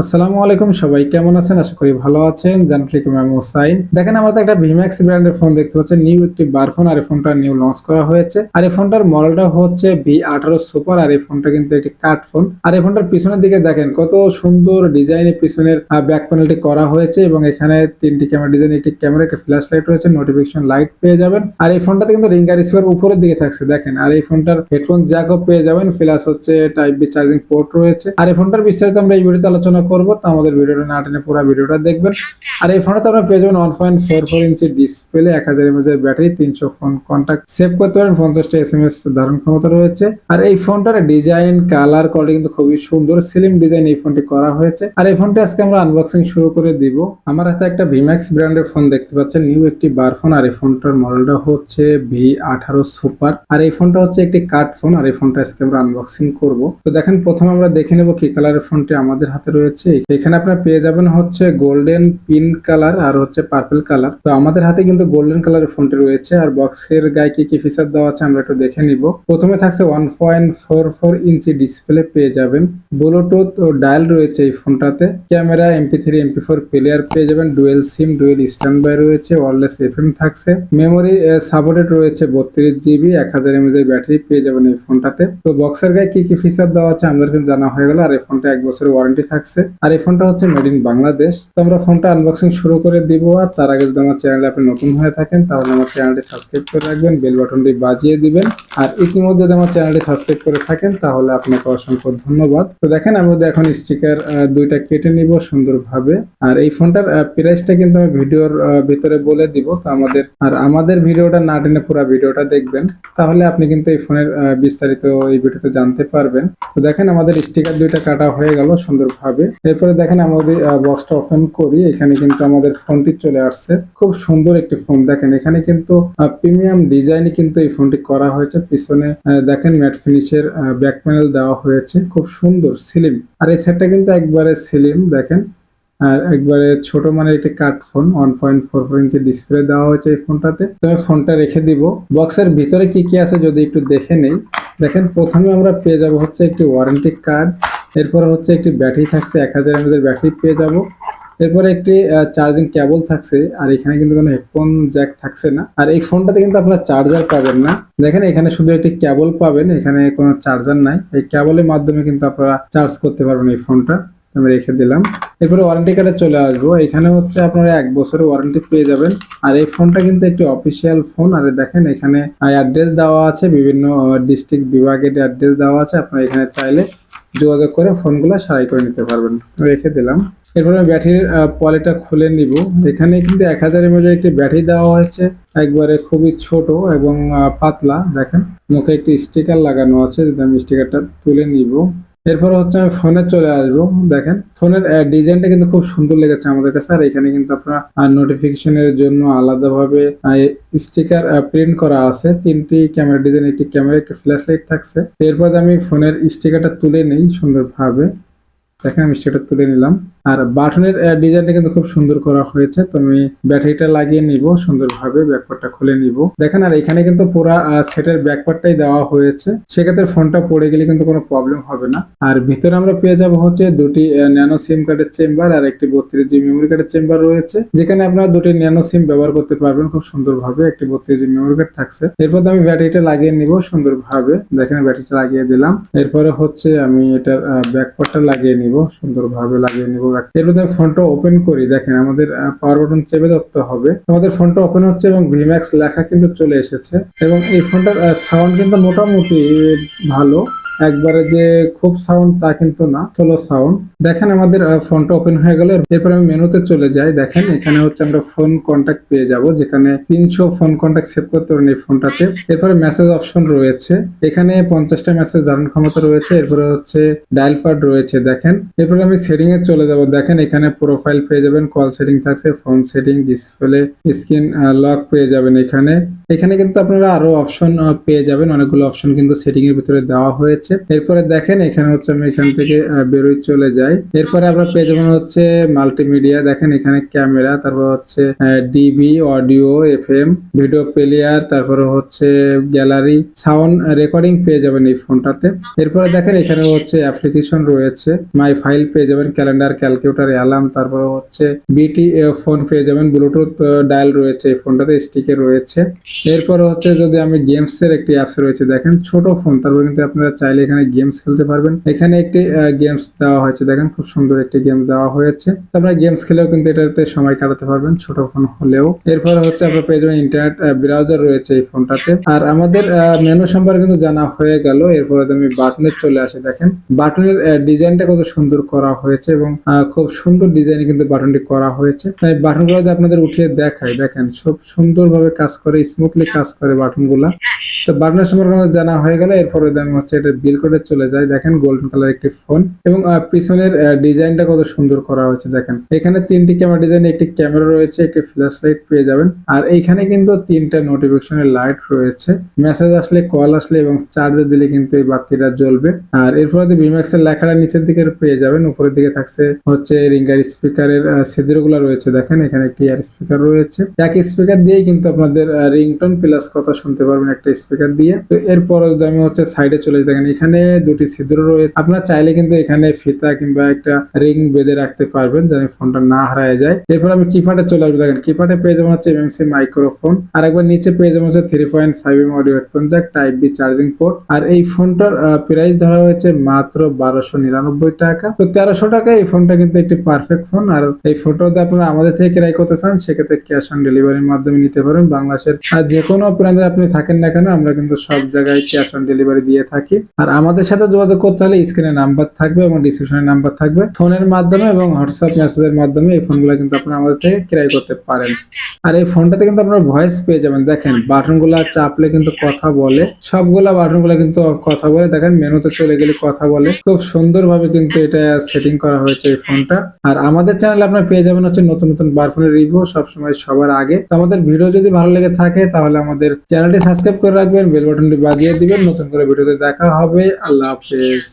আসসালামু আলাইকুম সবাই, কেমন আছেন? আশা করি ভালো আছেন। জানফ্লিকুম আমি হোসাইন দেখেন, আমাদের একটা ভিম্যাক্স ব্র্যান্ডের ফোন দেখতে পাচ্ছেন। নিউ একটি বার ফোন আর এই ফোনটা নিউ লঞ্চ করা হয়েছে। আর এই ফোনটার মডেলটা হচ্ছে ভি আঠারো সুপার আর এই ফোনটা কিন্তু একটি কাট ফোন আর এই ফোনটার পিছনের দিকে দেখেন, কত সুন্দর ডিজাইনের পিছনের ব্যাক প্যানেলটি করা হয়েছে। এবং এখানে তিনটি ক্যামেরা ডিজাইন একটি ক্যামেরা একটি ফ্ল্যাশ লাইট রয়েছে। নোটিফিকেশন লাইট পেয়ে যাবেন। আর এই ফোনটাতে কিন্তু রিঙ্গার রিসিভার উপরের দিকে থাকছে। দেখেন, আর এই ফোনটার হেডফোন জ্যাকও পেয়ে যাবেন। প্লাস হচ্ছে টাইপ বি চার্জিং পোর্ট রয়েছে। আর এই ফোনটার বিস্তারিত আমরা এই ভিডিওতে আলোচনা করব, তো আমাদের ভিডিওটা না টেনে পুরো ভিডিওটা দেখবেন। আর এই ফোনটাতে আপনারা পেয়ে যাবেন one point four four inch display এক হাজার এমএজ এর ব্যাটারি তিনশো ফোন কন্ট্যাক্ট সেভ করতে পারেন, পঞ্চাশটা এস এম এস ধারণ ক্ষমতা রয়েছে। আর এই ফোনটার ডিজাইন কালার কোয়ালিটি কিন্তু খুবই সুন্দর স্লিম ডিজাইন এই ফোনটি করা হয়েছে। আর এই ফোনটি আজকে আমরা আনবক্সিং শুরু করে দিব। আমার হাতে একটা ভিম্যাক্স ব্র্যান্ডের ফোন দেখতে পাচ্ছেন নিউ একটি বার ফোন আর এই ফোনটার মডেলটা হচ্ছে ভি আঠারো সুপার আর এই ফোনটা হচ্ছে একটি কাট ফোন আর এই ফোনটা আজকে আমরা আনবক্সিং করব। তো দেখেন, প্রথমে আমরা দেখে নেব কি কালারের ফোনটি আমাদের হাতে রয়েছে। এখানে আপনারা পেয়ে যাবেন হচ্ছে গোল্ডেন পিন কালার আর হচ্ছে পার্পল কালার তো আমাদের হাতে কিন্তু গোল্ডেন কালারের ফোনটি রয়েছে আর বক্সের গায়ে কি কি ফিচার দেওয়া আছে আমরা একটু দেখে নিব। প্রথমে থাকছে one point four four inch display পেয়ে যাবেন। ব্লুটুথ ও ডায়াল রয়েছে এই ফোনটাতে camera MP three MP four player পেয়ে যাবেন। Dual SIM dual standby রয়েছে ওয়ারলেস এফ এম থাকছে। মেমোরি সাপোর্টেড রয়েছে বত্রিশ জিবি এক হাজার এমএজ এর ব্যাটারি পেয়ে যাবেন এই ফোনটাতে তো বক্সের গায়ে কি কি ফিচার দেওয়া আছে আমাদের কিন্তু জানা হয়ে গেল। আর এই ফোনটা এক বছরের ওয়ারেন্টি থাকছে। আর এই ফোনটা হচ্ছে মেড ইন বাংলাদেশ। তো আমরা ফোনটা আনবক্সিং শুরু করে দিব। আর তার আগে যদি আমার চ্যানেলে আপনি নতুন হয়ে থাকেন, তাহলে আমার চ্যানেলটি সাবস্ক্রাইব করে রাখবেন বেল বাটনটি বাজিয়ে দিবেন। আর ইতিমধ্যে যদি আমার চ্যানেলটি সাবস্ক্রাইব করে থাকেন, তাহলে আপনাকে অসংখ্য ধন্যবাদ। তো দেখেন, আমি এখন স্টিকার দুইটা কেটে নিব সুন্দরভাবে। আর এই ফোনটার প্রাইসটা কিন্তু আমি ভিডিওর ভিতরে বলে দিব। তো আমাদের, আর আমাদের ভিডিওটা না টেনে পুরো ভিডিওটা দেখবেন। তাহলে আপনি কিন্তু এই ফোনের বিস্তারিত এই ভিডিওতে জানতে পারবেন। তো দেখেন, আমাদের স্টিকার দুইটা কাটা হয়ে গেল সুন্দরভাবে। এরপরে দেখেন আমাদের বক্সটা ওপেন করি, এখানে কিন্তু আমাদের ফোনটি চলে আসছে। খুব সুন্দর একটি ফোন দেখেন, এখানে কিন্তু প্রিমিয়াম ডিজাইনে কিন্তু এই ফোনটি করা হয়েছে। পিছনে দেখেন ম্যাট ফিনিশের ব্যাক প্যানেল দেওয়া হয়েছে। খুব সুন্দর সিলিম আর এই সেটটা কিন্তু একবারে সিলিম দেখেন। আর একবারে ছোট মানে একটি cut phone one point four four inch display দেওয়া হয়েছে এই ফোনটাতে তো ফোনটা রেখে দিব। বক্সের ভিতরে কি কি আছে যদি একটু দেখে নেই। দেখেন, প্রথমে আমরা পেয়ে যাব হচ্ছে একটি ওয়ারেন্টি কার্ড এরপর হচ্ছে একটি ব্যাটারি থাকছে, এক হাজার এমএজ এর ব্যাটারি পেয়ে যাব। এরপরে একটি চার্জিং কেবল থাকছে, আর এখানে কিন্তু কোনো হেডফোন জ্যাক থাকছে না। আর এই ফোনটাতে কিন্তু আপনারা চার্জার পাবেন না। দেখেন, এখানে শুধু একটি কেবল পাবেন, এখানে কোনো চার্জার নাই। এই কেবলের মাধ্যমে কিন্তু আপনারা চার্জ করতে পারবেন এই ফোনটা আমি রেখে দিলাম। এরপরে ওয়ারেন্টি কার্ডে চলে আসব। এখানে হচ্ছে আপনারা এক বছরের ওয়ারেন্টি পেয়ে যাবেন। আর এই ফোনটা কিন্তু একটি অফিসিয়াল ফোন আর দেখেন এখানে অ্যাড্রেস দেওয়া আছে, বিভিন্ন ডিস্ট্রিক্ট বিভাগের অ্যাড্রেস দেওয়া আছে। আপনারা এখানে চাইলে যোগাযোগ করে ফোনগুলো সারাই করে নিতে পারবেন। রেখে দিলাম। এরপরে আমি ব্যাটারির পলিটা খুলে নিব। এখানে কিন্তু এক হাজার এমএজ একটি ব্যাটারি দেওয়া হয়েছে। একবারে খুবই ছোট এবং পাতলা। দেখেন, মুখে একটি স্টিকার লাগানো আছে। যদি আমি স্টিকারটা তুলে নিব। এরপর হচ্ছে আমি ফোনে চলে আসব। দেখেন ফোনের ডিজাইনটা কিন্তু খুব সুন্দর লেগেছে আমাদের কাছে। আর এখানে কিন্তু আপনার নোটিফিকেশনের জন্য আলাদাভাবে স্টিকার প্রিন্ট করা আছে। তিনটি ক্যামেরা ডিজাইন একটি ক্যামেরা একটি ফ্ল্যাশ লাইট থাকছে। এরপর আমি ফোনের স্টিকারটা তুলে নেই সুন্দরভাবে। দেখেন আমি স্টিকারটা তুলে নিলাম। আর বাটনের ডিজাইনটা কিন্তু খুব সুন্দর করা হয়েছে। তো আমি ব্যাটারিটা লাগিয়ে নিব, সুন্দরভাবে ব্যাকপার্টটা খুলে নিব। দেখেন, আর এখানে কিন্তু পুরো সেটের ব্যাকপার্টটাই দেওয়া হয়েছে। সেক্ষেত্রে ফোনটা পড়ে গেলে কিন্তু কোনো প্রবলেম হবে না। আর ভিতরে আমরা পেয়ে যাব হচ্ছে দুটি ন্যানো সিম কার্ডের চেম্বার আর একটি বত্রিশ জিবি মেমোরি কার্ডের চেম্বার রয়েছে। যেখানে আপনারা দুটি ন্যানো সিম ব্যবহার করতে পারবেন। খুব সুন্দরভাবে একটি বত্রিশ জিবি মেমোরি কার্ড থাকছে। এরপর আমি ব্যাটারিটা লাগিয়ে নিব সুন্দরভাবে। দেখেন ব্যাটারিটা লাগিয়ে দিলাম। এরপরে হচ্ছে আমি এটার ব্যাকপার্টটা লাগিয়ে নিব, সুন্দরভাবে লাগিয়ে নিব। এরপর আমি ফোনটা ওপেন করি। দেখেন আমাদের পাওয়ার বাটন চেপে ধরতে হবে। আমাদের ফোনটা ওপেন হচ্ছে এবং ভিম্যাক্স লেখা কিন্তু চলে এসেছে। এবং এই ফোনটার সাউন্ড কিন্তু মোটামুটি ভালো। একবারে যে খুব সাউন্ড তা কিন্তু না স্লো সাউন্ড দেখেন আমাদের ফোনটা ওপেন হয়ে গেল। এরপর আমি মেনুতে চলে যাই। দেখেন, এখানে হচ্ছে আমরা ফোন কন্ট্যাক্ট পেয়ে যাব, যেখানে তিনশো ফোন কন্ট্যাক্ট সেভ করতে পারেন এই ফোনটাতে এরপরে মেসেজ অপশন রয়েছে। এখানে পঞ্চাশটা মেসেজ ধারণ ক্ষমতা রয়েছে। এরপরে হচ্ছে ডায়াল পাড রয়েছে, দেখেন। এরপরে আমি সেটিং এ চলে যাব। দেখেন, এখানে প্রোফাইল পেয়ে যাবেন কল সেটিং থাকছে phone setting display screen lock পেয়ে যাবেন এখানে। এখানে কিন্তু আপনারা আরও অপশন পেয়ে যাবেন। অনেকগুলো অপশন কিন্তু সেটিং এর ভিতরে দেওয়া হয়েছে। রয়েছে। এরপরে দেখেন এখানে হচ্ছে আমি এখান থেকে বেরোয় চলে যাই। এরপরে আমরা পেয়ে যাব হচ্ছে মাল্টিমিডিয়া দেখেন এখানে ক্যামেরা তারপর হচ্ছে DB audio FM video player তারপরে হচ্ছে গ্যালারি সাউন্ড রেকর্ডিং পেয়ে যাবেন এই ফোনটাতে। এরপরে দেখেন এখানে হচ্ছে অ্যাপ্লিকেশন রয়েছে। মাই ফাইল পেয়ে যাবেন ক্যালেন্ডার ক্যালকুলেটর অ্যালার্ম তারপরে হচ্ছে বিটি ফোন পেয়ে যাবেন ব্লুটুথ ডায়াল রয়েছে এই ফোনটাতে স্টিকে রয়েছে। এরপরে হচ্ছে যদি আমি গেমস এর একটি অ্যাপস রয়েছে দেখেন ছোট ফোন তারপরে কিন্তু আপনারা চাইলে এখানে গেমস খেলতে পারবেন। এখানে একটি গেমস দেওয়া হয়েছে। দেখেন খুব সুন্দর একটি গেম দেওয়া হয়েছে। আপনারা গেমস খেলেও কিন্তু এটাতে সময় কাটাতে পারবেন ছোট ফোন হলেও। এরপর হচ্ছে আপনারা পেয়ে যাবেন ইন্টারনেট ব্রাউজার রয়েছে এই ফোনটাতে আর আমাদের মেনু সম্পর্কে কিন্তু জানা হয়ে গেল। এরপরে আমি বাটনে চলে আসি, দেখেন। বাটনের ডিজাইনটা কত সুন্দর করা হয়েছে এবং খুব সুন্দর ডিজাইনে কিন্তু বাটনটি করা হয়েছে। তাই বাটনগুলো যদি আপনাদের উঠিয়ে দেখাই, দেখেন, খুব সুন্দরভাবে কাজ করে স্মুথলি কাজ করে বাটনগুলা তো বাটনের সম্পর্কে আমাদের জানা হয়ে গেল, এরপরে আমি হচ্ছে এটা বিল করে চলে যাই। দেখেন গোল্ডেন কালার একটি ফোন এবং পিছনের ডিজাইনটা কত সুন্দর করা হয়েছে, দেখেন। এখানে তিনটি ক্যামেরা ডিজাইন একটি ক্যামেরা রয়েছে, একটি ফ্ল্যাশ লাইট পেয়ে যাবেন। আর এইখানে কিন্তু তিনটা নোটিফিকেশনের লাইট রয়েছে। মেসেজ আসলে কল আসলে এবং চার্জে দিলে কিন্তু এই বাতিটা জ্বলবে। আর এরপরে ভিম্যাক্স এর লেখাটা নিচের দিকে পেয়ে যাবেন। উপরের দিকে থাকছে হচ্ছে রিঙ্গার স্পিকারের ছিদ্রগুলো রয়েছে, দেখেন। এখানে একটি এয়ার স্পিকার রয়েছে। এক স্পিকার দিয়েই কিন্তু আপনাদের রিংটোন প্লাস কথা শুনতে পারবেন একটা দিয়ে। তো এরপরে যদি আমি হচ্ছে সাইডে চলে দেখেন এখানে দুটি ছিদ্র রয়েছে। আপনারা চাইলে কিন্তু এখানে ফিতা কিংবা একটা রিং বেঁধে রাখতে পারবেন যেন ফোনটা না হারায় যায়। এরপর আমি কিপ্যাডে চলে আসব। দেখেন কিপ্যাডে পেয়ে যাবেন হচ্ছে এমএমসি মাইক্রোফোন আর একবার নিচে পেয়ে যাবেন হচ্ছে three point five M audio headphone jack type B charging port আর এই ফোনটার প্রাইস ধরা হয়েছে মাত্র বারোশো নিরানব্বই টাকা। তো তেরোশো টাকা এই ফোনটা কিন্তু একটি পারফেক্ট ফোন আর এই ফোনটা যদি আপনারা আমাদের থেকে ক্রয় করতে চান, সেক্ষেত্রে ক্যাশ অন ডেলিভারির মাধ্যমে নিতে পারেন বাংলাদেশের, আর যে কোনো প্রান্তে আপনি থাকেন না কেন আমরা কিন্তু সব জায়গায় ক্যাশ অন ডেলিভারি দিয়ে থাকি। আর আমাদের সাথে যোগাযোগ করতে হলে স্ক্রিনে নাম্বার থাকবে এবং ডিসক্রিপশনে নাম্বার থাকবে। ফোনের মাধ্যমে এবং হোয়াটসঅ্যাপ মেসেজের মাধ্যমে এই ফোনগুলো কিন্তু আপনারা আমাদের থেকে ক্রয় করতে পারেন। আর এই ফোনটাতে কিন্তু আপনারা ভয়েস পেয়ে যাবেন। দেখেন বাটনগুলো চাপলে কিন্তু কথা বলে। সবগুলা বাটনগুলো কিন্তু কথা বলে। দেখেন, মেনুতে চলে গেলে কথা বলে। খুব সুন্দরভাবে কিন্তু এটা সেটিং করা হয়েছে এই ফোনটা আর আমাদের চ্যানেলে আপনারা পেয়ে যাবেন হচ্ছে নতুন নতুন বারফোনের রিভিউ সবসময় সবার আগে। তো আমাদের ভিডিও যদি ভালো লেগে থাকে, তাহলে আমাদের চ্যানেলটি সাবস্ক্রাইব করে রাখবেন। বেল বাটনটি বাজিয়ে দিবেন। নতুন করে ভিডিওতে দেখা হবে। আল্লাহ হাফেজ।